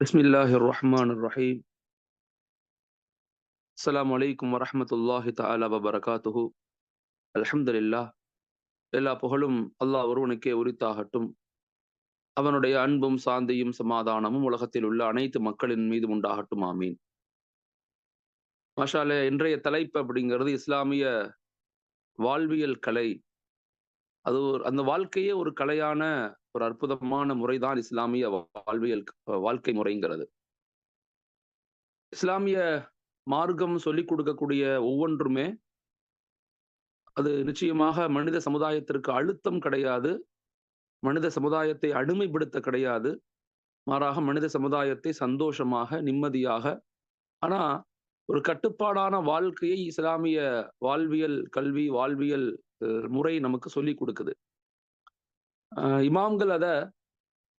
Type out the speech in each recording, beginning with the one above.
بسم الله الرحمن الرحيم السلام عليكم ورحمة الله تعالى وبركاته الحمد لله எல்லா புகழும் அல்லாஹ் ஒருவனுக்கே உரித்தாகட்டும் அவனுடைய அன்பும் சாந்தியும் சமாதானமும் உலகத்தில் உள்ள அனைத்து மக்களின் மீது உண்டாகட்டும் ஆமீன் மாஷாலே இன்றைய தலைப்பு அப்படிங்கிறது இஸ்லாமிய வாழ்வியல் கலை அது ஒரு அந்த வாழ்க்கையே ஒரு கலையான ஒரு அற்புதமான முறைதான் இஸ்லாமிய வாழ்வியல் வாழ்க்கை முறைங்கிறது. இஸ்லாமிய மார்க்கம் சொல்லிக் கொடுக்கக்கூடிய ஒவ்வொன்றுமே அது நிச்சயமாக மனித சமுதாயத்திற்கு அழுத்தம் கிடையாது மனித சமுதாயத்தை அடிமைப்படுத்த கிடையாது மாறாக மனித சமுதாயத்தை சந்தோஷமாக நிம்மதியாக ஆனா ஒரு கட்டுப்பாடான வாழ்க்கையை இஸ்லாமிய வாழ்வியல் கல்வி வாழ்வியல் முறை நமக்கு சொல்லி கொடுக்குது. இமாம்கள் அதை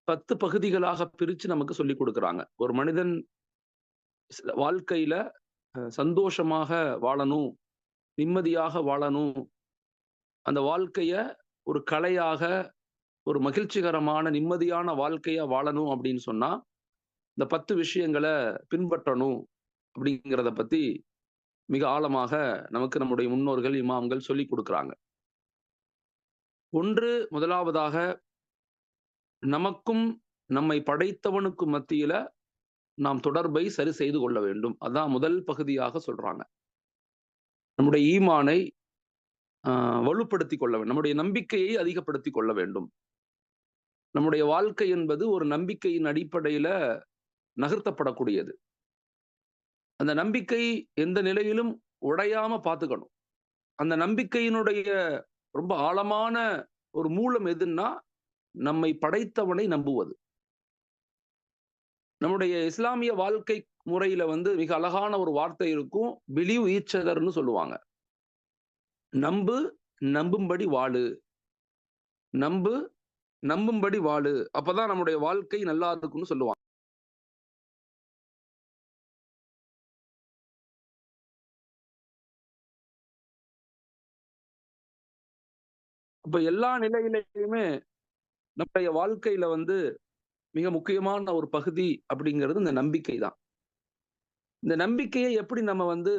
பத்து பகுதிகளாக பிரித்து நமக்கு சொல்லி கொடுக்குறாங்க. ஒரு மனிதன் வாழ்க்கையில சந்தோஷமாக வாழணும் நிம்மதியாக வாழணும். அந்த வாழ்க்கைய ஒரு கலையாக ஒரு மகிழ்ச்சிகரமான நிம்மதியான வாழ்க்கையா வாழணும் அப்படின்னு சொன்னா இந்த பத்து விஷயங்களை பின்பற்றணும் அப்படிங்கிறத பத்தி மிக ஆழமாக நமக்கு நம்முடைய முன்னோர்கள் இமாம்கள் சொல்லி கொடுக்குறாங்க. ஒன்று முதலாவதாக நமக்கும் நம்மை படைத்தவனுக்கும் மத்தியில நாம் தொடர்பை சரி செய்து கொள்ள வேண்டும். அதான் முதல் பகுதியாக சொல்றாங்க. நம்முடைய ஈமானை வலுப்படுத்தி கொள்ள வேண்டும். நம்முடைய நம்பிக்கையை அதிகப்படுத்தி கொள்ள வேண்டும். நம்முடைய வாழ்க்கை என்பது ஒரு நம்பிக்கையின் அடிப்படையில நகர்த்தப்படக்கூடியது. அந்த நம்பிக்கை எந்த நிலையிலும் உடையாம பார்த்துக்கணும். அந்த நம்பிக்கையினுடைய ரொம்ப ஆழமான ஒரு மூலம் எதுன்னா நம்மை படைத்தவனை நம்புவது. நம்முடைய இஸ்லாமிய வாழ்க்கை முறையில வந்து மிக அழகான ஒரு வார்த்தை இருக்கும் பிலீவ் ஈச்சதர்னு சொல்லுவாங்க. நம்பு நம்பும்படி வாழு. நம்பு நம்பும்படி வாழு. அப்பதான் நம்முடைய வாழ்க்கை நல்லா இருக்கும்னு சொல்லுவாங்க. அப்ப எல்லா நிலையிலையுமே நம்முடைய வாழ்க்கையில வந்து மிக முக்கியமான ஒரு பகுதி அப்படிங்கிறது இந்த நம்பிக்கை தான். இந்த நம்பிக்கையை எப்படி நம்ம வந்து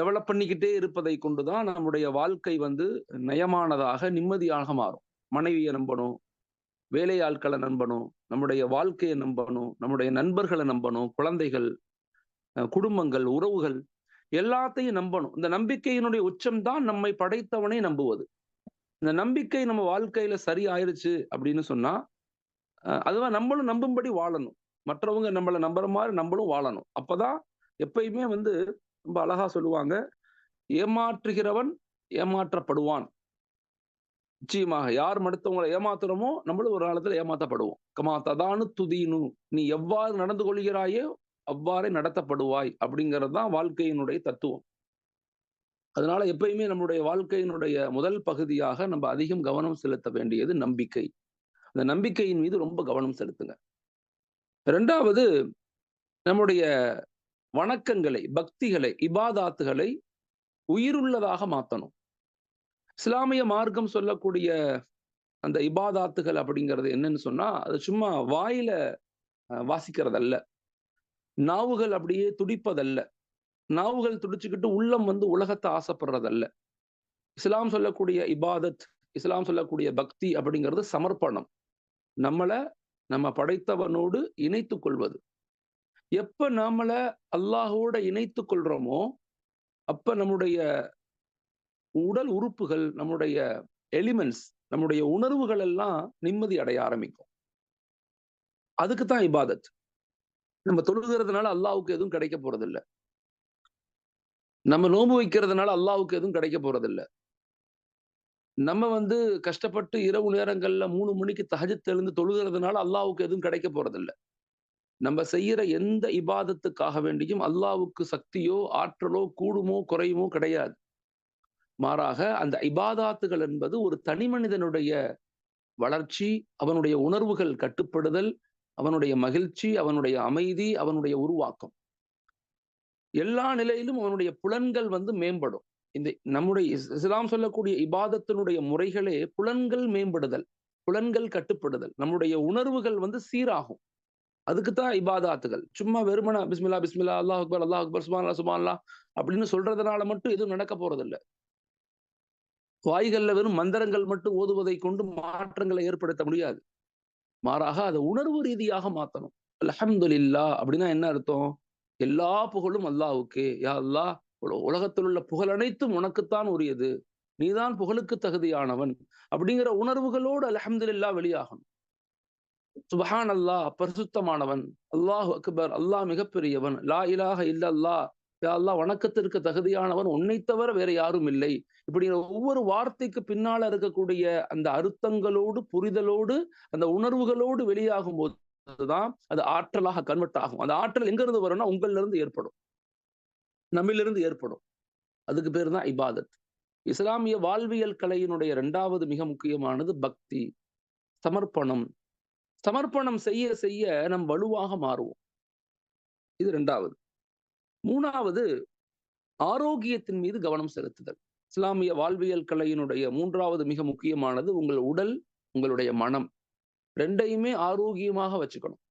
டெவலப் பண்ணிக்கிட்டே இருப்பதை கொண்டுதான் நம்முடைய வாழ்க்கை வந்து நயமானதாக நிம்மதியாக மாறும். மனைவியை நம்பணும் வேலையாட்களை நம்பணும் நம்முடைய வாழ்க்கையை நம்பணும் நம்முடைய நண்பர்களை நம்பணும் குழந்தைகள் குடும்பங்கள் உறவுகள் எல்லாத்தையும் நம்பணும். இந்த நம்பிக்கையினுடைய உச்சம்தான் நம்மை படைத்தவனை நம்புவது. இந்த நம்பிக்கை நம்ம வாழ்க்கையில சரி ஆயிடுச்சு அப்படின்னு சொன்னா அதுதான் நம்மளும் நம்பும்படி வாழணும். மற்றவங்க நம்மளை நம்புற மாதிரி நம்மளும் வாழணும். அப்பதான் எப்பயுமே வந்து ரொம்ப அழகா சொல்லுவாங்க ஏமாற்றுகிறவன் ஏமாற்றப்படுவான். நிச்சயமாக யார் மடுத்தவங்களை ஏமாத்துறோமோ நம்மளும் ஒரு காலத்துல ஏமாத்தப்படுவோம். கமா ததானு துதீனு நீ எவ்வாறு நடந்து கொள்கிறாயோ அவ்வாறே நடத்தப்படுவாய் அப்படிங்கிறது தான் வாழ்க்கையினுடைய தத்துவம். அதனால எப்பயுமே நம்முடைய வாழ்க்கையினுடைய முதல் பகுதியாக நம்ம அதிகம் கவனம் செலுத்த வேண்டியது நம்பிக்கை. அந்த நம்பிக்கையின் மீது ரொம்ப கவனம் செலுத்துங்க. ரெண்டாவது நம்முடைய வணக்கங்களை பக்திகளை இபாதாத்துகளை உயிருள்ளதாக மாத்தணும். இஸ்லாமிய மார்க்கம் சொல்லக்கூடிய அந்த இபாதாத்துகள் அப்படிங்கிறது என்னன்னு சொன்னா அது சும்மா வாயில வாசிக்கிறதல்ல. நாவுகள் அப்படியே துடிப்பதல்ல. நாவுகள் துடிச்சுக்கிட்டு உள்ளம் வந்து உலகத்தை ஆசைப்படுறதல்ல. இஸ்லாம் சொல்லக்கூடிய இபாதத் இஸ்லாம் சொல்லக்கூடிய பக்தி அப்படிங்கிறது சமர்ப்பணம். நம்மளை நம்ம படைத்தவனோடு இணைத்து கொள்வது. எப்ப நம்மள அல்லாஹோட இணைத்து கொள்றோமோ அப்ப நம்முடைய உடல் உறுப்புகள் நம்முடைய எலிமெண்ட்ஸ் நம்முடைய உணர்வுகள் எல்லாம் நிம்மதி அடைய ஆரம்பிக்கும். அதுக்கு தான் இபாதத். நம்ம தொழுகிறதுனால அல்லாவுக்கு எதுவும் கிடைக்க போறதில்லை. நம்ம நோம்பு வைக்கிறதுனால அல்லாவுக்கு எதுவும் கிடைக்க போறதில்ல. நம்ம வந்து கஷ்டப்பட்டு இரவு நேரங்கள்ல மூணு மணிக்கு தகஜத்து எழுந்து தொழுகிறதுனால அல்லாவுக்கு எதுவும் கிடைக்க போறதில்ல. நம்ம செய்யற எந்த இபாதத்துக்காக வேண்டியும் அல்லாவுக்கு சக்தியோ ஆற்றலோ கூடுமோ குறையுமோ கிடையாது. மாறாக அந்த இபாதாத்துகள் என்பது ஒரு தனி மனிதனுடைய வளர்ச்சி அவனுடைய உணர்வுகள் கட்டுப்படுதல் அவனுடைய மகிழ்ச்சி அவனுடைய அமைதி அவனுடைய உருவாக்கம். எல்லா நிலையிலும் அவனுடைய புலன்கள் வந்து மேம்படும். இந்த நம்முடைய இஸ்லாம் சொல்லக்கூடிய இபாதத்தினுடைய முறைகளே புலன்கள் மேம்படுதல் புலன்கள் கட்டுப்படுதல். நம்முடைய உணர்வுகள் வந்து சீராகும். அதுக்கு தான் இபாதாத்துகள். சும்மா வெறுமன பிஸ்மில்லா பிஸ்மில்லா அல்லாஹ் அக்பர் அல்லாஹ் அக்பர் சுபான் சுபான்லா அப்படின்னு சொல்றதுனால மட்டும் எதுவும் நடக்க போறதில்லை. வாய்கள்ல வெறும் மந்திரங்கள் மட்டும் ஓதுவதை கொண்டு மாற்றங்களை ஏற்படுத்த முடியாது. மாறாக அதை உணர்வு ரீதியாக மாத்தணும். அலஹம்துல்லா அப்படின்னா என்ன அர்த்தம்? எல்லா புகழும் அல்லாவுக்கு யா அல்லாஹ் உலகத்தில் உள்ள புகழ் அனைத்தும் உனக்குத்தான் உரியது. நீதான் புகழுக்கு தகுதியானவன். அப்படிங்கிற உணர்வுகளோடு அலஹம்துல்லா வெளியாகணும். சுபஹான் அல்லாஹ் பரிசுத்தமானவன். அல்லாஹ் அக்பர் அல்லாஹ் மிகப்பெரியவன். லா இலாஹ இல்லல்லா யா அல்லாஹ் வணக்கத்திற்கு தகுதியானவன். உன்னை தவிர வேற யாரும் இல்லை. இப்படிங்கிற ஒவ்வொரு வார்த்தைக்கு பின்னால இருக்கக்கூடிய அந்த அர்த்தங்களோடு புரிதலோடு அந்த உணர்வுகளோடு வெளியாகும் போது போதுதான் அது ஆற்றலாக கன்வெர்ட் ஆகும். அந்த ஆற்றல் எங்க இருந்து வரும்னா உங்கள்ல இருந்து ஏற்படும். நம்மிலிருந்து ஏற்படும். அதுக்கு பேர் தான் இபாதத். இஸ்லாமிய வாழ்வியல் கலையினுடைய இரண்டாவது மிக முக்கியமானது பக்தி சமர்ப்பணம். சமர்ப்பணம் செய்ய செய்ய நம் வலுவாக மாறுவோம். இது ரெண்டாவது. மூணாவது ஆரோக்கியத்தின் மீது கவனம் செலுத்துதல். இஸ்லாமிய வாழ்வியல் கலையினுடைய மூன்றாவது மிக முக்கியமானது உங்கள் உடல் உங்களுடைய மனம். ரெண்டையுமே ஆரோக்கியமாக வச்சுக்கணும்.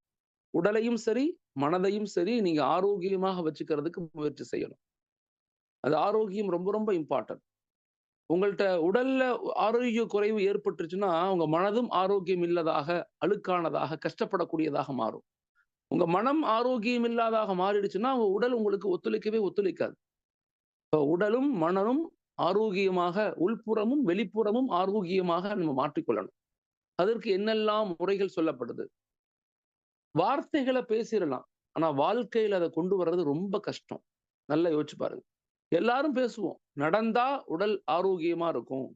உடலையும் சரி மனதையும் சரி நீங்க ஆரோக்கியமாக வச்சுக்கிறதுக்கு முயற்சி செய்யணும். அது ஆரோக்கியம் ரொம்ப ரொம்ப இம்பார்ட்டன்ட் உங்கள்கிட்ட உடல்ல ஆரோக்கிய குறைவு ஏற்பட்டுருச்சுன்னா உங்க மனதும் ஆரோக்கியம் இல்லாதாக அழுக்கானதாக கஷ்டப்படக்கூடியதாக மாறும். உங்க மனம் ஆரோக்கியம் இல்லாதாக மாறிடுச்சுன்னா உங்க உடல் உங்களுக்கு ஒத்துழைக்கவே ஒத்துழைக்காது. இப்போ உடலும் மனமும் ஆரோக்கியமாக உள்புறமும் வெளிப்புறமும் ஆரோக்கியமாக நம்ம மாற்றிக்கொள்ளணும். அதற்கு என்னெல்லாம் முறைகள் சொல்லப்படுது? வார்த்தைகளை பேசிடலாம். ஆனா வாழ்க்கையில அதை கொண்டு வர்றது ரொம்ப கஷ்டம். நல்லா யோசிச்சு பாருங்க. எல்லாரும் பேசுவோம். நடந்தா உடல் ஆரோக்கியமா இருக்கும்.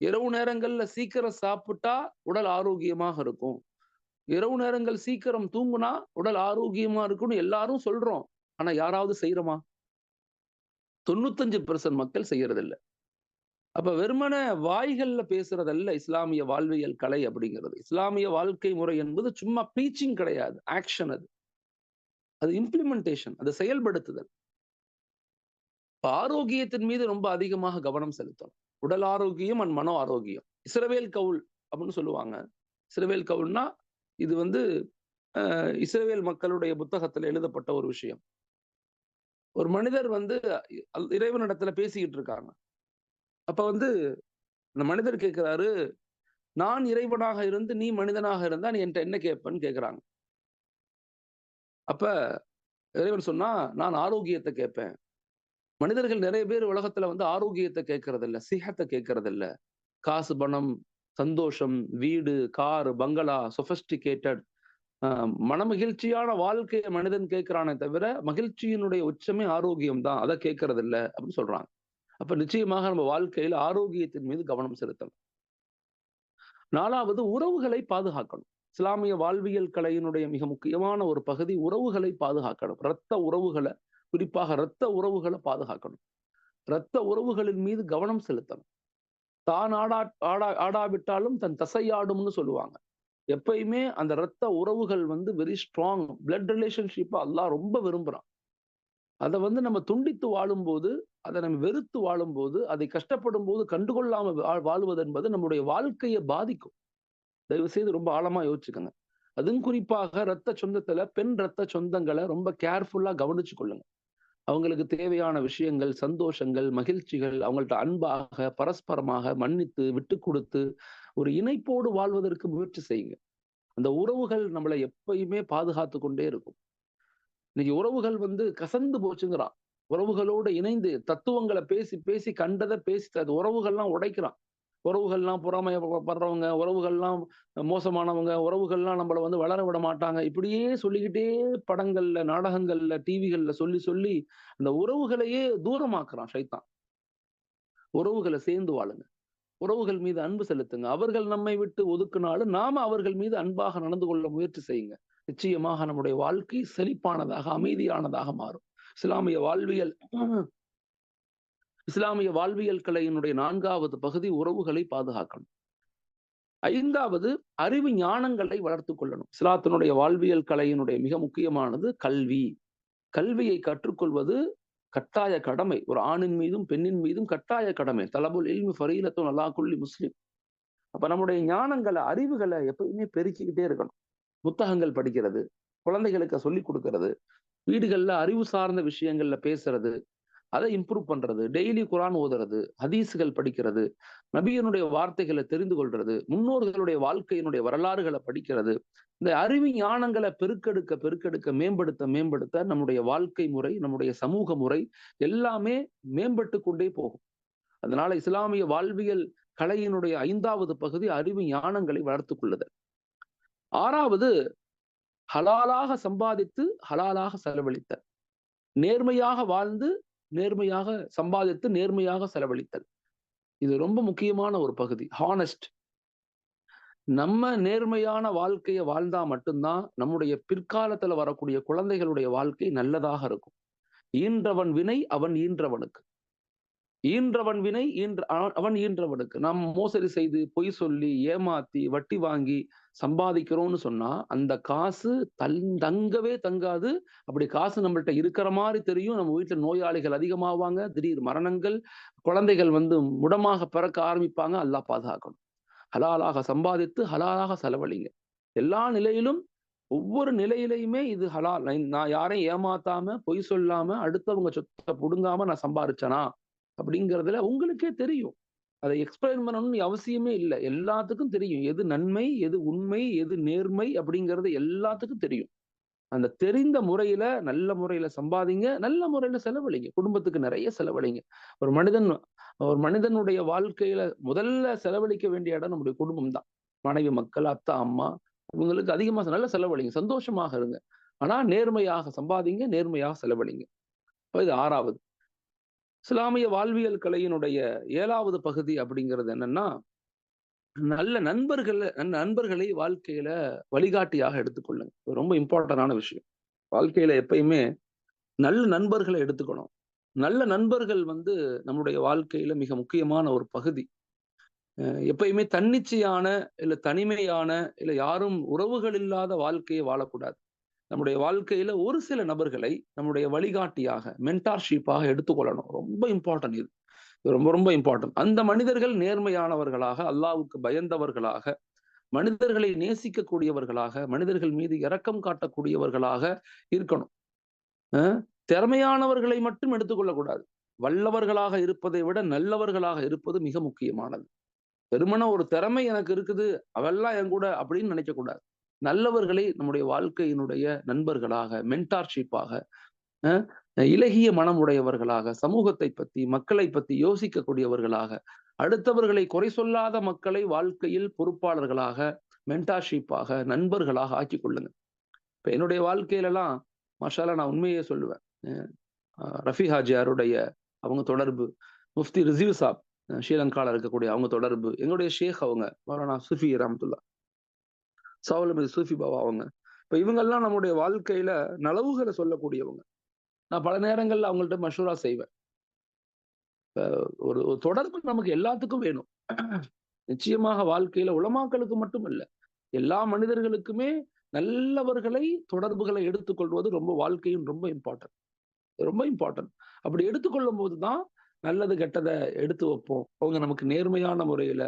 இரவு நேரங்கள்ல சீக்கிரம் சாப்பிட்டா உடல் ஆரோக்கியமாக இருக்கும். இரவு நேரங்கள் சீக்கிரம் தூங்குனா உடல் ஆரோக்கியமா இருக்கும்னு எல்லாரும் சொல்றோம். ஆனா யாராவது செய்யறோமா தொண்ணூத்தஞ்சு பெர்சன்ட் மக்கள் செய்யறதில்லை. அப்ப வெறுமன வாய்கள்ல பேசுறதல்ல இஸ்லாமிய வாழ்வியல் கலை அப்படிங்கிறது. இஸ்லாமிய வாழ்க்கை முறை என்பது சும்மா பீச்சிங் கிடையாது. ஆக்ஷன் அது. அது இம்ப்ளிமெண்டேஷன் அது செயல்படுத்துதல். ஆரோக்கியத்தின் மீது ரொம்ப அதிகமாக கவனம் செலுத்தணும். உடல் ஆரோக்கியம் அண்ட் மனோ ஆரோக்கியம். இஸ்ரவேல் கவுல் அப்படின்னு சொல்லுவாங்க. இஸ்ரவேல் கவுல்னா இது வந்து அஹ், இஸ்ரவேல் மக்களுடைய புத்தகத்துல எழுதப்பட்ட ஒரு விஷயம். ஒரு மனிதர் வந்து இறைவனிடத்துல பேசிக்கிட்டு இருக்காங்க. அப்ப வந்து அந்த மனிதர் கேட்கிறாரு நான் இறைவனாக இருந்து நீ மனிதனாக இருந்தா நீ என்கிட்ட என்ன கேட்பேன்னு கேட்குறாங்க அப்ப இறைவன் சொன்னா நான் ஆரோக்கியத்தை கேட்பேன் மனிதர்கள் நிறைய பேர் உலகத்துல வந்து ஆரோக்கியத்தை கேட்கறது இல்ல சிஹத்தை கேட்கறது இல்ல காசு பணம் சந்தோஷம் வீடு கார் பங்களா சொபஸ்டிகேட்டட் மனமகிழ்ச்சியான வாழ்க்கையை மனிதன் கேட்கிறானே தவிர மகிழ்ச்சியினுடைய உச்சமே ஆரோக்கியம் தான் அதை கேட்கறது இல்லை அப்படின்னு சொல்றாங்க. அப்ப நிச்சயமாக நம்ம வாழ்க்கையில ஆரோக்கியத்தின் மீது கவனம் செலுத்தணும். நாலாவது உறவுகளை பாதுகாக்கணும். இஸ்லாமிய வாழ்வியல் கலையினுடைய மிக முக்கியமான ஒரு பகுதி உறவுகளை பாதுகாக்கணும். இரத்த உறவுகளை குறிப்பாக இரத்த உறவுகளை பாதுகாக்கணும். இரத்த உறவுகளின் மீது கவனம் செலுத்தணும். தான் ஆடா ஆடா ஆடாவிட்டாலும் தன் தசையாடும்னு சொல்லுவாங்க. எப்பயுமே அந்த இரத்த உறவுகள் வந்து வெரி ஸ்ட்ராங் பிளட் ரிலேஷன்ஷிப்பை அல்லாஹ் ரொம்ப விரும்புறான். அதை வந்து நம்ம துண்டித்து வாழும்போது அதை நம்ம வெறுத்து வாழும்போது அதை கஷ்டப்படும் போது கண்டுகொள்ளாம வாழ்வது என்பது நம்முடைய வாழ்க்கையை பாதிக்கும். தயவு செய்து ரொம்ப ஆழமா யோசிச்சுக்கோங்க. அதுவும் குறிப்பாக இரத்த சொந்தத்துல பெண் இரத்த சொந்தங்களை ரொம்ப கேர்ஃபுல்லா கவனிச்சு கொள்ளுங்க. அவங்களுக்கு தேவையான விஷயங்கள் சந்தோஷங்கள் மகிழ்ச்சிகள் அவங்கள்ட்ட அன்பாக பரஸ்பரமாக மன்னித்து விட்டு கொடுத்து ஒரு இணைப்போடு வாழ்வதற்கு முயற்சி செய்யுங்க. அந்த உறவுகள் நம்மளை எப்பயுமே பாதுகாத்து கொண்டே இருக்கும். இன்னைக்கு உறவுகள் வந்து கசந்து போச்சுங்கிறான். உறவுகளோடு இணைந்து தத்துவங்களை பேசி பேசி கண்டதை பேசி அது உறவுகள்லாம் உடைக்கிறான். உறவுகள்லாம் பொறாமைப்படுறவங்க உறவுகள்லாம் மோசமானவங்க உறவுகள்லாம் நம்மளை வந்து வளர விட மாட்டாங்க. இப்படியே சொல்லிக்கிட்டே படங்கள்ல நாடகங்கள்ல டிவிகள்ல சொல்லி சொல்லி அந்த உறவுகளையே தூரமாக்குறான் சைத்தான் உறவுகளை சேர்ந்து வாழுங்க. உறவுகள் மீது அன்பு செலுத்துங்க. அவர்கள் நம்மை விட்டு ஒதுக்குனாலும் நாம அவர்கள் மீது அன்பாக நடந்து கொள்ள முயற்சி செய்யுங்க. நிச்சயமாக நம்முடைய வாழ்க்கை செழிப்பானதாக அமைதியானதாக மாறும். இஸ்லாமிய வாழ்வியல் இஸ்லாமிய வாழ்வியல் கலையினுடைய நான்காவது பகுதி உறவுகளை பாதுகாக்கணும். ஐந்தாவது அறிவு ஞானங்களை வளர்த்து கொள்ளணும். இஸ்லாத்தினுடைய வாழ்வியல் கலையினுடைய மிக முக்கியமானது கல்வி. கல்வியை கற்றுக்கொள்வது கட்டாய கடமை. ஒரு ஆணின் மீதும் பெண்ணின் மீதும் கட்டாய கடமை. தலபுல் இல்மி ஃபரீலத்தும் அல்லாஹ் குல்லி முஸ்லிம். அப்ப நம்முடைய ஞானங்களை அறிவுகளை எப்பயுமே பெருக்கிக்கிட்டே இருக்கணும். புத்தகங்கள் படிக்கிறது குழந்தைகளுக்கு சொல்லி கொடுக்கறது வீடுகள்ல அறிவு சார்ந்த விஷயங்கள்ல பேசுறது அதை இம்ப்ரூவ் பண்றது டெய்லி குரான் ஓதுறது ஹதீஸுகள் படிக்கிறது நபியனுடைய வார்த்தைகளை தெரிந்து கொள்றது முன்னோர்களுடைய வாழ்க்கையினுடைய வரலாறுகளை படிக்கிறது. இந்த அறிவு ஞானங்களை பெருக்கெடுக்க பெருக்கெடுக்க மேம்படுத்த மேம்படுத்த நம்முடைய வாழ்க்கை முறை நம்முடைய சமூக முறை எல்லாமே மேம்பட்டு கொண்டே போகும். அதனால இஸ்லாமிய வாழ்வியல் கலையினுடைய ஐந்தாவது பகுதி அறிவு ஞானங்களை வளர்த்து கொள்ளுதல். ஆறாவது ஹலாலாக சம்பாதித்து ஹலாலாக செலவழித்தல். நேர்மையாக வாழ்ந்து நேர்மையாக சம்பாதித்து நேர்மையாக செலவழித்தல். இது ரொம்ப முக்கியமான ஒரு பகுதி ஹானஸ்ட் நம்ம நேர்மையான வாழ்க்கையை வாழ்ந்தா மட்டும்தான் நம்முடைய பிற்காலத்துல வரக்கூடிய குழந்தைகளுடைய வாழ்க்கை நல்லதாக இருக்கும். ஈன்றவன் வினை அவன் ஈன்றவனுக்கு. ஈன்றவன் வினை ஈன்ற அவன் ஈன்றவனுக்கு. நாம் மோசடி செய்து பொய் சொல்லி ஏமாத்தி வட்டி வாங்கி சம்பாதிக்கிறோம்னு சொன்னா அந்த காசு தல் தங்கவே தங்காது. அப்படி காசு நம்மள்ட்ட இருக்கிற மாதிரி தெரியும். நம்ம வீட்டுல நோயாளிகள் அதிகமாவாங்க. திடீர் மரணங்கள் குழந்தைகள் வந்து முடமாக பிறக்க ஆரம்பிப்பாங்க. அல்லா பாதுகாக்கணும். ஹலாலாக சம்பாதித்து ஹலாலாக செலவழிங்க. எல்லா நிலையிலும் ஒவ்வொரு நிலையிலையுமே இது ஹலால். நான் யாரையும் ஏமாத்தாம பொய் சொல்லாம அடுத்தவங்க சொத்தை புடுங்காம நான் சம்பாரிச்சனா? அப்படிங்கிறதுல உங்களுக்கே தெரியும். அதை எக்ஸ்பிளைன் பண்ணணும்னு அவசியமே இல்லை. எல்லாத்துக்கும் தெரியும். எது நன்மை எது உண்மை எது நேர்மை அப்படிங்கிறது எல்லாத்துக்கும் தெரியும். அந்த தெரிந்த முறையில நல்ல முறையில சம்பாதிங்க நல்ல முறையில செலவழிங்க. குடும்பத்துக்கு நிறைய செலவழிங்க. ஒரு மனிதன் ஒரு மனிதனுடைய வாழ்க்கையில முதல்ல செலவழிக்க வேண்டிய இடம் நம்முடைய குடும்பம் தான். மனைவி மக்கள் அத்தா அம்மா இவங்களுக்கு அதிகமா நல்ல செலவழிங்க. சந்தோஷமாக இருங்க. ஆனா நேர்மையாக சம்பாதிங்க நேர்மையாக செலவழிங்க. இது ஆறாவது. இஸ்லாமிய வாழ்வியல் கலையினுடைய ஏழாவது பகுதி அப்படிங்கிறது என்னன்னா நல்ல நண்பர்களை நண்பர்களை வாழ்க்கையில வழிகாட்டியாக எடுத்துக்கொள்ளுங்க. ரொம்ப இம்பார்ட்டன்டான விஷயம். வாழ்க்கையில எப்பயுமே நல்ல நண்பர்களை எடுத்துக்கணும். நல்ல நண்பர்கள் வந்து நம்முடைய வாழ்க்கையில மிக முக்கியமான ஒரு பகுதி. எப்பயுமே தன்னிச்சையான இல்ல தனிமையான இல்ல யாரும் உறவுகள் இல்லாத வாழ்க்கையை வாழக்கூடாது. நம்முடைய வாழ்க்கையில ஒரு சில நபர்களை நம்முடைய வழிகாட்டியாக மென்டார்ஷிப்பாக எடுத்துக்கொள்ளணும். ரொம்ப இம்பார்ட்டன்ட் இது. ரொம்ப ரொம்ப இம்பார்ட்டன்ட் அந்த மனிதர்கள் நேர்மையானவர்களாக அல்லாவுக்கு பயந்தவர்களாக மனிதர்களை நேசிக்கக்கூடியவர்களாக மனிதர்கள் மீது இரக்கம் காட்டக்கூடியவர்களாக இருக்கணும். திறமையானவர்களை மட்டும் எடுத்துக்கொள்ளக்கூடாது. வல்லவர்களாக இருப்பதை விட நல்லவர்களாக இருப்பது மிக முக்கியமானது. பெருமன ஒரு திறமை எனக்கு இருக்குது அவெல்லாம் என் கூட அப்படின்னு நினைக்கக்கூடாது. நல்லவர்களை நம்முடைய வாழ்க்கையினுடைய நண்பர்களாக மென்டார்ஷிப்பாக இலகிய மனம் உடையவர்களாக சமூகத்தை பத்தி மக்களை பத்தி யோசிக்கக்கூடியவர்களாக அடுத்தவர்களை குறை சொல்லாத மக்களை வாழ்க்கையில் பொறுப்பாளர்களாக மென்டார்ஷிப்பாக நண்பர்களாக ஆக்கி கொள்ளுங்க இப்ப என்னுடைய வாழ்க்கையிலலாம் மஷாலா நான் உண்மையே சொல்லுவேன். ரஃபி ஹாஜியாருடைய அவங்க தொடர்பு முஃப்தி ரிசீவ் சாப் ஸ்ரீலங்கால இருக்கக்கூடிய அவங்க தொடர்பு எங்களுடைய ஷேக் அவங்க மௌலானா சுஃபி ரஹமத்துல்லா சவுலமதி சூஃபி பாபா அவங்க. இப்போ இவங்கெல்லாம் நம்முடைய வாழ்க்கையில நலவுகளை சொல்லக்கூடியவங்க. நான் பல நேரங்கள்ல அவங்கள்ட்ட மஷூரா செய்வேன். ஒரு தொடர்பு நமக்கு எல்லாத்துக்கும் வேணும். நிச்சயமாக வாழ்க்கையில உளமாக்களுக்கு மட்டும் இல்ல எல்லா மனிதர்களுக்குமே நல்லவர்களை தொடர்புகளை எடுத்துக்கொள்வது ரொம்ப வாழ்க்கையும் ரொம்ப இம்பார்ட்டன்ட் ரொம்ப இம்பார்ட்டன்ட் அப்படி எடுத்துக்கொள்ளும் போதுதான் நல்லது கெட்டதை எடுத்து வைப்போம். அவங்க நமக்கு நேர்மையான முறையில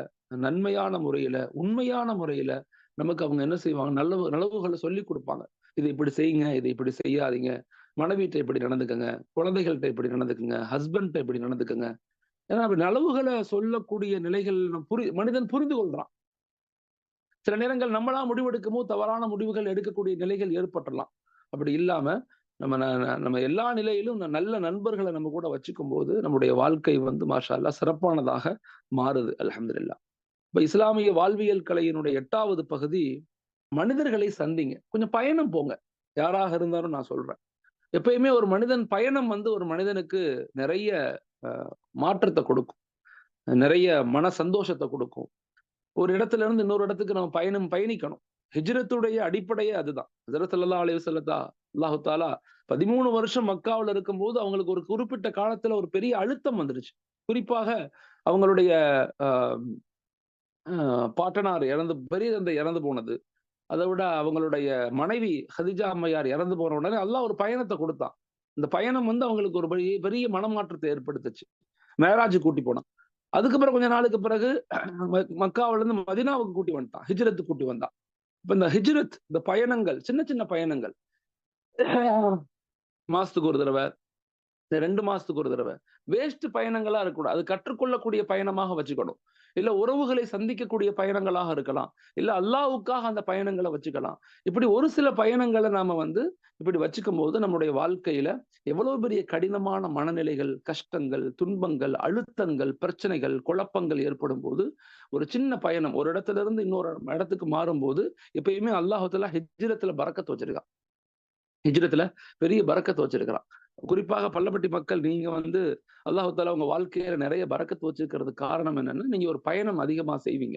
நன்மையான முறையில உண்மையான முறையில நமக்கு அவங்க என்ன செய்வாங்க? நல்ல நலவுகளை சொல்லி கொடுப்பாங்க. இதை இப்படி செய்யுங்க இதை இப்படி செய்யாதீங்க. மனைவிட்ட இப்படி நடந்துக்கங்க குழந்தைகள்கிட்ட இப்படி நடந்துக்குங்க ஹஸ்பண்ட்கிட்ட இப்படி நடந்துக்குங்க. ஏன்னா அப்படி நலவுகளை சொல்லக்கூடிய நிலைகள் புரி மனிதன் புரிந்து கொள்றான். சில நேரங்கள் நம்மளா முடிவெடுக்கமோ தவறான முடிவுகள் எடுக்கக்கூடிய நிலைகள் ஏற்பட்டலாம் அப்படி இல்லாம நம்ம நம்ம எல்லா நிலையிலும் நல்ல நண்பர்களை நம்ம கூட வச்சுக்கும் போது நம்முடைய வாழ்க்கை வந்து மாஷா அல்லா சிறப்பானதாக மாறுது அலமதுல்லா இப்ப இஸ்லாமிய வாழ்வியல் கலையினுடைய எட்டாவது பகுதி மனிதர்களை சந்திங்க. கொஞ்சம் பயணம் போங்க. யாராக இருந்தாலும் நான் சொல்றேன். எப்பயுமே ஒரு மனிதன் பயணம் வந்து ஒரு மனிதனுக்கு நிறைய மாற்றத்தை கொடுக்கும். நிறைய மன சந்தோஷத்தை கொடுக்கும். ஒரு இடத்துல இருந்து இன்னொரு இடத்துக்கு நம்ம பயணம் பயணிக்கணும். ஹிஜ்ரத்துடைய அடிப்படையே அதுதான். ஹஜரத் அல்லா அலி வசல்லத்தா அல்லாஹு தாலா பதிமூணு வருஷம் மக்காவில் இருக்கும்போது அவங்களுக்கு ஒரு குறிப்பிட்ட காலத்துல ஒரு பெரிய அழுத்தம் வந்துருச்சு. குறிப்பாக அவங்களுடைய பாட்டனார் இறந்து பெரிய தந்தை இறந்து போனது. அதை விட அவங்களுடைய மனைவி ஹதிஜா அம்மையார் இறந்து போன உடனே அல்லாஹ் ஒரு பயணத்தை கொடுத்தான். இந்த பயணம் வந்து அவங்களுக்கு ஒரு பெரிய பெரிய மனமாற்றத்தை ஏற்படுத்துச்சு. மேராஜ் கூட்டி போனான். அதுக்கப்புறம் கொஞ்ச நாளுக்கு பிறகு மக்காவில இருந்து மதினாவுக்கு கூட்டி வந்துட்டான். ஹிஜ்ரத்து கூட்டி வந்தான். இப்ப இந்த ஹிஜ்ரத் இந்த பயணங்கள் சின்ன சின்ன பயணங்கள். மாசத்துக்கு ஒரு தடவை ரெண்டு மாசத்துக்கு ஒரு தடவை. வேஸ்ட் பயணங்களா இருக்கக்கூடாது. அது கற்றுக்கொள்ளக்கூடிய பயணமாக வச்சுக்கணும். இல்ல உறவுகளை சந்திக்கக்கூடிய பயணங்களாக இருக்கலாம். இல்ல அல்லாவுக்காக அந்த பயணங்களை வச்சுக்கலாம். இப்படி ஒரு சில பயணங்களை நாம வந்து இப்படி வச்சுக்கும் போது நம்முடைய வாழ்க்கையில எவ்வளவு பெரிய கடினமான மனநிலைகள் கஷ்டங்கள் துன்பங்கள் அழுத்தங்கள் பிரச்சனைகள் குழப்பங்கள் ஏற்படும் போது ஒரு சின்ன பயணம் ஒரு இடத்துல இருந்து இன்னொரு இடத்துக்கு மாறும்போது எப்பயுமே அல்லாஹத்துல ஹிஜ்ரத்துல பறக்கத்து வச்சிருக்கான் ஹிஜ்ரத்துல பெரிய பறக்கத்தை வச்சிருக்கிறான் குறிப்பாக பள்ளப்பட்டி மக்கள் நீங்க வந்து அல்லாஹால உங்க வாழ்க்கையில நிறைய பறக்கத்து வச்சிருக்கிறது காரணம் என்னன்னா நீங்க ஒரு பயணம் அதிகமா செய்வீங்க.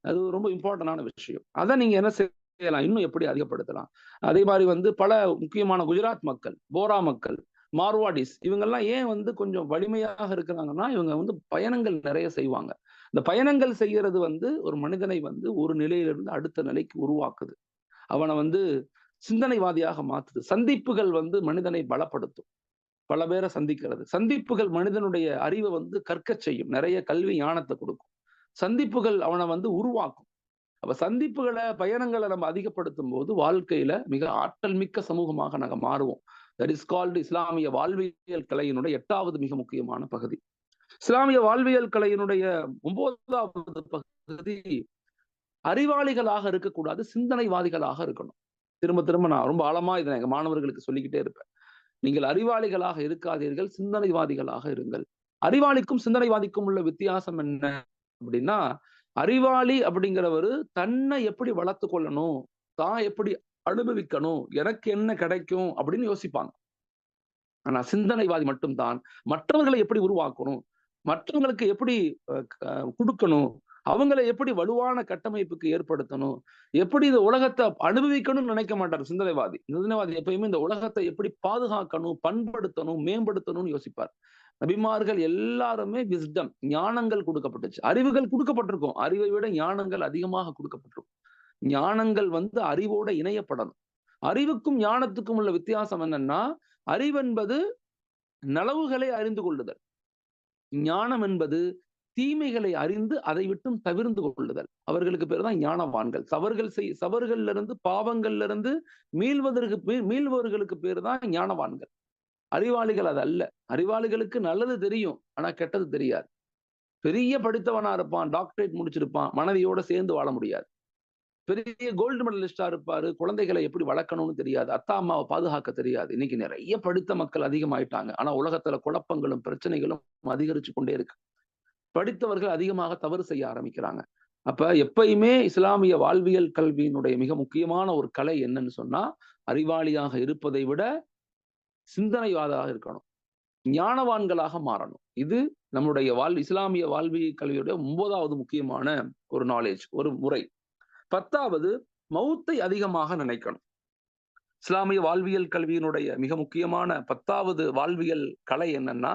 அது ரொம்ப இம்பார்ட்டன்டான விஷயம். அதை நீங்க என்ன செய்யலாம்? இன்னும் எப்படி அதிகப்படுத்தலாம்? அதே மாதிரி வந்து பல முக்கியமான குஜராத் மக்கள் போரா மக்கள் மார்வாடிஸ் இவங்கெல்லாம் ஏன் வந்து கொஞ்சம் வலிமையாக இருக்கிறாங்கன்னா இவங்க வந்து பயணங்கள் நிறைய செய்வாங்க. இந்த பயணங்கள் செய்யறது வந்து ஒரு மனிதனை வந்து ஒரு நிலையிலிருந்து அடுத்த நிலைக்கு உருவாக்குது. அவனை வந்து சிந்தனைவாதியாக மாத்துது. சந்திப்புகள் வந்து மனிதனை பலப்படுத்தும். பல பேரை சந்திக்கிறது. சந்திப்புகள் மனிதனுடைய அறிவை வந்து கற்க செய்யும். நிறைய கல்வி ஞானத்தை கொடுக்கும். சந்திப்புகள் அவனை வந்து உருவாக்கும். அப்ப சந்திப்புகளை பயணங்களை நம்ம அதிகப்படுத்தும் போது வாழ்க்கையில மிக ஆற்றல் மிக்க சமூகமாக நாங்க மாறுவோம். தட் இஸ் கால்டு இஸ்லாமிய வாழ்வியல் கலையினுடைய எட்டாவது மிக முக்கியமான பகுதி. இஸ்லாமிய வாழ்வியல் கலையினுடைய ஒன்பதாவது பகுதி அறிவாளிகளாக இருக்கக்கூடாது சிந்தனைவாதிகளாக இருக்கணும். திரும்ப திரும்ப நான் ரொம்ப ஆழமா இதை எங்க மாணவர்களுக்கு சொல்லிக்கிட்டே இருப்பேன். நீங்கள் அறிவாளிகளாக இருக்காதீர்கள் சிந்தனைவாதிகளாக இருங்கள். அறிவாளிக்கும் சிந்தனைவாதிக்கும் உள்ள வித்தியாசம் என்ன அப்படின்னா அறிவாளி அப்படிங்கிறவரு தன்னை எப்படி வளர்த்து கொள்ளணும் தான் எப்படி அனுபவிக்கணும் எனக்கு என்ன கிடைக்கும் அப்படின்னு யோசிப்பாங்க. ஆனா சிந்தனைவாதி மட்டும்தான். மற்றவர்களை எப்படி உருவாக்கணும் மற்றவங்களுக்கு எப்படி கொடுக்கணும் அவங்களை எப்படி வலுவான கட்டமைப்புக்கு ஏற்படுத்தணும்? எப்படி இந்த உலகத்தை அனுபவிக்கணும்னு நினைக்க மாட்டார் சிந்தனைவாதி. சிந்தனைவாதி எப்பயுமே இந்த உலகத்தை எப்படி பாதுகாக்கணும் பண்படுத்தணும் மேம்படுத்தணும்னு யோசிப்பார். நபிமார்கள் எல்லாருமே விஸ்டம் ஞானங்கள் கொடுக்கப்பட்டுச்சு. அறிவுகள் கொடுக்கப்பட்டிருக்கும். அறிவை விட ஞானங்கள் அதிகமாக கொடுக்கப்பட்டிருக்கும். ஞானங்கள் வந்து அறிவோட இணையப்படணும். அறிவுக்கும் ஞானத்துக்கும் உள்ள வித்தியாசம் என்னன்னா அறிவென்பது நலவுகளை அறிந்து கொள்ளுதல். ஞானம் என்பது தீமைகளை அறிந்து அதை விட்டும் தவிர்ந்து கொள்ளுதல். அவர்களுக்கு பேர் தான் ஞானவான்கள். தவறுகள் செய் சவர்கள்ல இருந்து பாவங்கள்ல இருந்து மீள்வதற்கு மீள்பவர்களுக்கு பேர் தான் ஞானவான்கள். அறிவாளிகள் அது அல்ல. அறிவாளிகளுக்கு நல்லது தெரியும் ஆனா கெட்டது தெரியாது. பெரிய படித்தவனா இருப்பான் டாக்டரேட் முடிச்சிருப்பான் மனைவியோட சேர்ந்து வாழ முடியாது. பெரிய கோல்டு மெடலிஸ்டா இருப்பாரு குழந்தைகளை எப்படி வளர்க்கணும்னு தெரியாது அத்தா அம்மாவை பாதுகாக்க தெரியாது. இன்னைக்கு நிறைய படித்த மக்கள் அதிகமாயிட்டாங்க. ஆனா உலகத்துல குழப்பங்களும் பிரச்சனைகளும் அதிகரிச்சு கொண்டே இருக்கு. படித்தவர்கள் அதிகமாக தவறு செய்ய ஆரம்பிக்கிறாங்க. அப்ப எப்பயுமே இஸ்லாமிய வாழ்வியல் கல்வியினுடைய மிக முக்கியமான ஒரு கலை என்னன்னு சொன்னா அறிவாளியாக இருப்பதை விட சிந்தனைவாதாக இருக்கணும். ஞானவான்களாக மாறணும். இது நம்முடைய வாழ் இஸ்லாமிய வாழ்வியல் கல்வியுடைய ஒன்பதாவது முக்கியமான ஒரு நாலேஜ் ஒரு முறை. பத்தாவது மௌத்தை அதிகமாக நினைக்கணும். இஸ்லாமிய வாழ்வியல் கல்வியினுடைய மிக முக்கியமான பத்தாவது வாழ்வியல் கலை என்னன்னா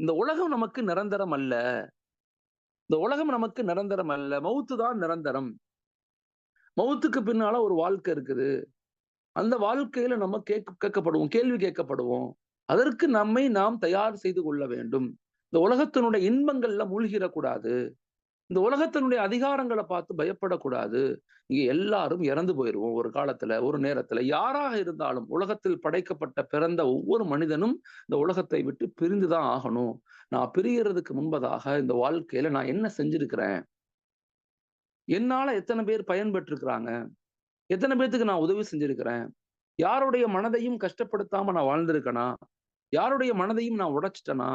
இந்த உலகம் நமக்கு நிரந்தரம் அல்ல. இந்த உலகம் நமக்கு நிரந்தரம் அல்ல. மவுத்து தான் நிரந்தரம். மவுத்துக்கு பின்னால ஒரு வாழ்க்கை இருக்குது. அந்த வாழ்க்கையில நம்ம கேட்க கேட்கப்படுவோம் கேள்வி கேட்கப்படுவோம். அதற்கு நம்மை நாம் தயார் செய்து கொள்ள வேண்டும். இந்த உலகத்தினுடைய இன்பங்கள்ல மூழ்கிடக்கூடாது. இந்த உலகத்தினுடைய அதிகாரங்களை பார்த்து பயப்படக்கூடாது. இங்க எல்லாரும் இறந்து போயிடுவோம் ஒரு காலத்துல ஒரு நேரத்துல. யாராக இருந்தாலும் உலகத்தில் படைக்கப்பட்ட பிறந்த ஒவ்வொரு மனிதனும் இந்த உலகத்தை விட்டு பிரிந்துதான் ஆகணும். நான் பிரியறதுக்கு முன்பதாக இந்த வாழ்க்கையில நான் என்ன செஞ்சிருக்கிறேன்? என்னால எத்தனை பேர் பயன்பெற்றிருக்கிறாங்க? எத்தனை பேர்த்துக்கு நான் உதவி செஞ்சிருக்கிறேன்? யாருடைய மனதையும் கஷ்டப்படுத்தாம நான் வாழ்ந்திருக்கேனா? யாருடைய மனதையும் நான் உடைச்சிட்டேனா?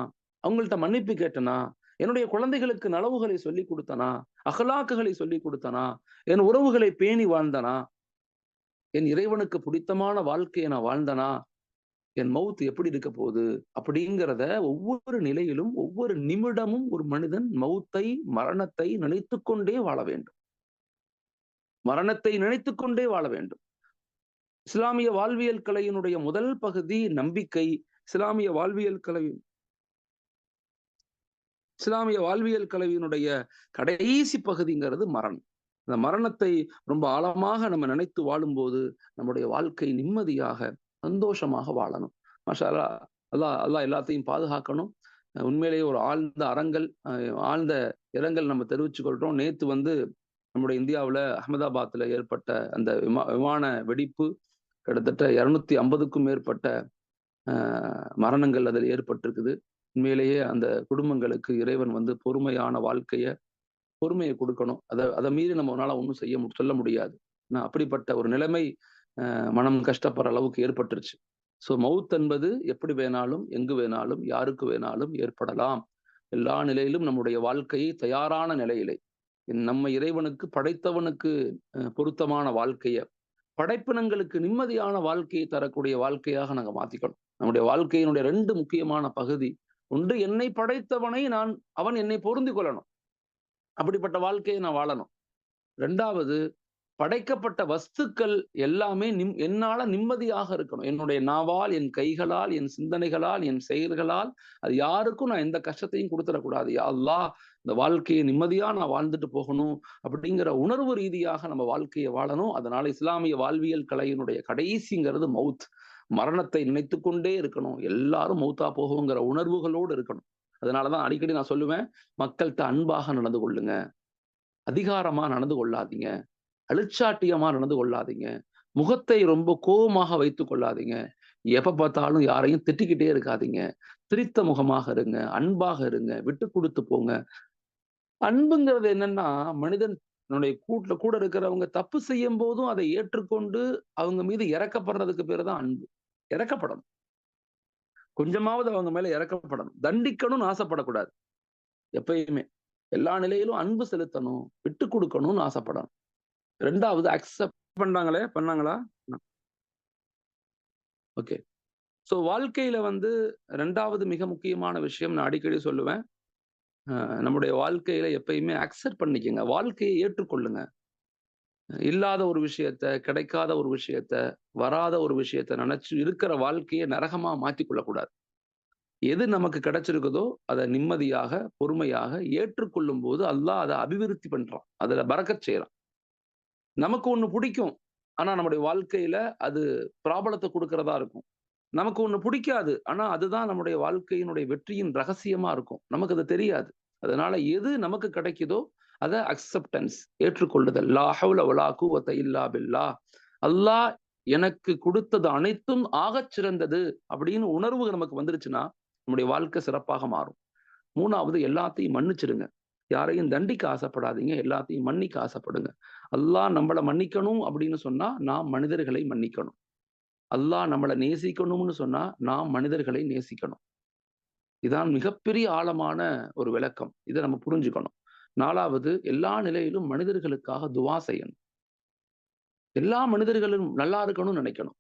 அவங்கள்ட்ட மன்னிப்பு கேட்டனா? என்னுடைய குழந்தைகளுக்கு நலவுகளை சொல்லி கொடுத்தனா? அகலாக்குகளை சொல்லி கொடுத்தனா? என் உறவுகளை பேணி வாழ்ந்தனா? என் இறைவனுக்கு பிடித்தமான வாழ்க்கையை நான் வாழ்ந்தனா? என் மவுத் எப்படி இருக்க போகுது? அப்படிங்கிறத ஒவ்வொரு நிலையிலும் ஒவ்வொரு நிமிடமும் ஒரு மனிதன் மவுத்தை மரணத்தை நினைத்து கொண்டே வாழ வேண்டும். மரணத்தை நினைத்து கொண்டே வாழ வேண்டும். இஸ்லாமிய வாழ்வியல் கலையினுடைய முதல் பகுதி நம்பிக்கை. இஸ்லாமிய வாழ்வியல் கலை இஸ்லாமிய வாழ்வியல் கலவியினுடைய கடைசி பகுதிங்கிறது மரணம். இந்த மரணத்தை ரொம்ப ஆழமாக நம்ம நினைத்து வாழும்போது நம்முடைய வாழ்க்கை நிம்மதியாக சந்தோஷமாக வாழணும். மாஷா அல்லா அல்லா அல்லா எல்லாத்தையும் பாதுகாக்கணும். உண்மையிலேயே ஒரு ஆழ்ந்த அறங்கள் ஆழ்ந்த இரங்கல் நம்ம தெரிவிச்சு கொள்றோம் நேத்து வந்து நம்முடைய இந்தியாவில் அகமதாபாத்தில் ஏற்பட்ட அந்த விமா விமான வெடிப்பு கிட்டத்தட்ட இரநூத்தி ஐம்பதுக்கும் மேற்பட்ட மரணங்கள் அதில் ஏற்பட்டிருக்குது. உண்மையிலேயே அந்த குடும்பங்களுக்கு இறைவன் வந்து பொறுமையான வாழ்க்கைய பொறுமையை கொடுக்கணும். அதை அதை மீறி நம்ம நம்மளால ஒன்றும் செய்ய சொல்ல முடியாது. அப்படிப்பட்ட ஒரு நிலைமை மனம் கஷ்டப்படுற அளவுக்கு ஏற்பட்டுருச்சு. ஸோ மவுத் என்பது எப்படி வேணாலும் எங்கு வேணாலும் யாருக்கு வேணாலும் ஏற்படலாம். எல்லா நிலையிலும் நம்முடைய வாழ்க்கையை தயாரான நிலையிலே. நம்ம இறைவனுக்கு படைத்தவனுக்கு பொருத்தமான வாழ்க்கைய படைப்பினங்களுக்கு நிம்மதியான வாழ்க்கையை தரக்கூடிய வாழ்க்கையாக நாங்கள் மாத்திக்கணும். நம்முடைய வாழ்க்கையினுடைய ரெண்டு முக்கியமான பகுதி ஒன்று என்னை படைத்தவனை நான் அவன் என்னை பொருந்தி கொள்ளணும். அப்படிப்பட்ட வாழ்க்கையை நான் வாழணும். ரெண்டாவது படைக்கப்பட்ட வஸ்துக்கள் எல்லாமே நிம் என்னால நிம்மதியாக இருக்கணும். என்னுடைய நாவால் என் கைகளால் என் சிந்தனைகளால் என் செயல்களால் அது யாருக்கும் நான் எந்த கஷ்டத்தையும் கொடுத்துடக்கூடாது. அல்லா இந்த வாழ்க்கையை நிம்மதியா நான் வாழ்ந்துட்டு போகணும் அப்படிங்கிற உணர்வு ரீதியாக நம்ம வாழ்க்கையை வாழணும். அதனால இஸ்லாமிய வாழ்வியல் கலையினுடைய கடைசிங்கிறது மவுத். மரணத்தை நினைத்து கொண்டே இருக்கணும். எல்லாரும் மௌத்தா போகுங்கிற உணர்வுகளோடு இருக்கணும். அதனாலதான் அடிக்கடி நான் சொல்லுவேன் மக்கள்கிட்ட அன்பாக நடந்து கொள்ளுங்க. அதிகாரமா நடந்து கொள்ளாதீங்க. அழிச்சாட்டியமா நடந்து கொள்ளாதீங்க. முகத்தை ரொம்ப கோபமாக வைத்து கொள்ளாதீங்க. எப்ப பார்த்தாலும் யாரையும் திட்டிக்கிட்டே இருக்காதீங்க. திரித்த முகமாக இருங்க அன்பாக இருங்க விட்டு கொடுத்து போங்க. அன்புங்கிறது என்னன்னா மனிதன் என்னுடைய கூட்டுல கூட இருக்கிறவங்க தப்பு செய்யும் போதும் அதை ஏற்றுக்கொண்டு அவங்க மீது இறக்கப்படுறதுக்கு பேர் தான் அன்பு. இறக்கப்படணும் கொஞ்சமாவது அவங்க மேல இறக்கப்படணும். தண்டிக்கணும்னு ஆசைப்படக்கூடாது. எப்பயுமே. எல்லா நிலையிலும் அன்பு செலுத்தணும் விட்டு கொடுக்கணும்னு ஆசைப்படணும். ரெண்டாவது அக்செப்ட் பண்ணாங்களே? பண்ணாங்களா ஓகே ஸோ வாழ்க்கையில வந்து ரெண்டாவது மிக முக்கியமான விஷயம் நான் அடிக்கடி சொல்லுவேன். நம்முடைய வாழ்க்கையில எப்பயுமே அக்செப்ட் பண்ணிக்கங்க. வாழ்க்கையை ஏற்றுக்கொள்ளுங்க. இல்லாத ஒரு விஷயத்த கிடைக்காத ஒரு விஷயத்த வராத ஒரு விஷயத்த நினைச்சு இருக்கிற வாழ்க்கையை நரகமா மாற்றிக்கொள்ளக்கூடாது எது நமக்கு கிடைச்சிருக்குதோ அதை நிம்மதியாக பொறுமையாக ஏற்றுக்கொள்ளும் போது அல்லாஹ் அதை அபிவிருத்தி பண்றான். அதுல பறக்கச் செய்யறான் நமக்கு ஒண்ணு பிடிக்கும். ஆனா நம்முடைய வாழ்க்கையில அது பிராபலத்தை கொடுக்கறதா இருக்கும். நமக்கு ஒண்ணு பிடிக்காது. ஆனா அதுதான் நம்முடைய வாழ்க்கையினுடைய வெற்றியின் ரகசியமா இருக்கும். நமக்கு அது தெரியாது. அதனால எது நமக்கு கிடைக்குதோ அதை அக்செப்டன்ஸ் ஏற்றுக்கொள்ளுதல். லா ஹவுல வலா கூவத்த இல்லா பில்லா. அல்லாஹ் எனக்கு கொடுத்தது அனைத்தும் ஆகச் சிறந்தது அப்படின்னு உணர்வு நமக்கு வந்துருச்சுன்னா நம்முடைய வாழ்க்கை சிறப்பாக மாறும். மூணாவது எல்லாத்தையும் மன்னிச்சிடுங்க. யாரையும் தண்டிக்க ஆசைப்படாதீங்க. எல்லாத்தையும் மன்னிக்க ஆசைப்படுங்க. அல்லாஹ் நம்மளை மன்னிக்கணும் அப்படின்னு சொன்னா நாம் மனிதர்களை மன்னிக்கணும். அல்லாஹ் நம்மளை நேசிக்கணும்னு சொன்னா நாம் மனிதர்களை நேசிக்கணும். இதான் மிகப்பெரிய ஆழமான ஒரு விளக்கம். இதை நம்ம புரிஞ்சுக்கணும். நாலாவது எல்லா நிலையிலும் மனிதர்களுக்காக துவா செய்யணும். எல்லா மனிதர்களும் நல்லா இருக்கணும்னு நினைக்கணும்.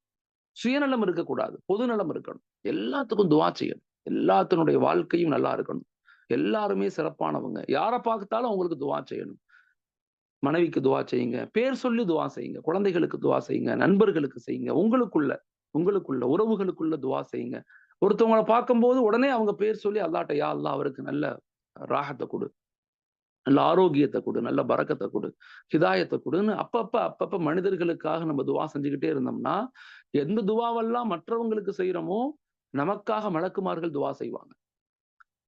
சுயநலம் இருக்கக்கூடாது பொதுநலம் இருக்கணும். எல்லாத்துக்கும் துவா செய்யணும். எல்லாத்தினுடைய வாழ்க்கையும் நல்லா இருக்கணும். எல்லாருமே சிறப்பானவங்க. யாரை பார்த்தாலும் அவங்களுக்கு துவா செய்யணும். மனைவிக்கு துவா செய்யுங்க. பேர் சொல்லி துவா செய்யுங்க. குழந்தைகளுக்கு துவா செய்யுங்க. நண்பர்களுக்கு செய்யுங்க. உங்களுக்குள்ள உங்களுக்குள்ள உறவுகளுக்குள்ள துவா செய்யுங்க. ஒருத்தவங்களை பார்க்கும்போது உடனே அவங்க பேர் சொல்லி அல்லாட்ட யா அல்லா அவருக்கு நல்ல ராகத்தை கொடு. நல்ல ஆரோக்கியத்தை கொடு நல்ல பறக்கத்தை கொடு ஹிதாயத்தை கொடுன்னு அப்பப்ப அப்பப்ப மனிதர்களுக்காக நம்ம துவா செஞ்சுக்கிட்டே இருந்தோம்னா எந்த துவாவெல்லாம் மற்றவங்களுக்கு செய்யறோமோ நமக்காக மலக்குமார்கள் துவா செய்வாங்க.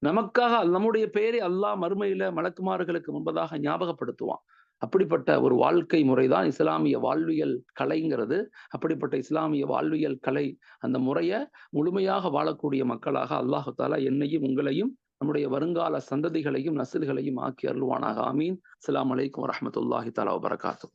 நமக்காக நம்முடைய பெயரை அல்லாஹ் மறுமையில மலக்குமார்களுக்கு முன்பதாக ஞாபகப்படுத்துவான். அப்படிப்பட்ட ஒரு வாழ்க்கை முறைதான் இஸ்லாமிய வாழ்வியல் கலைங்கிறது. அப்படிப்பட்ட இஸ்லாமிய வாழ்வியல் கலை அந்த முறையை முழுமையாக வாழக்கூடிய மக்களாக அல்லாஹு தாலா என்னையும் உங்களையும் நம்முடைய வருங்கால சந்ததிகளையும் நசில்களையும் ஆக்கி அருள்வானாக. ஆமீன். அஸ்லாம் வலைக்கம் வரமத்துல்லாஹி தலா வரகாத்து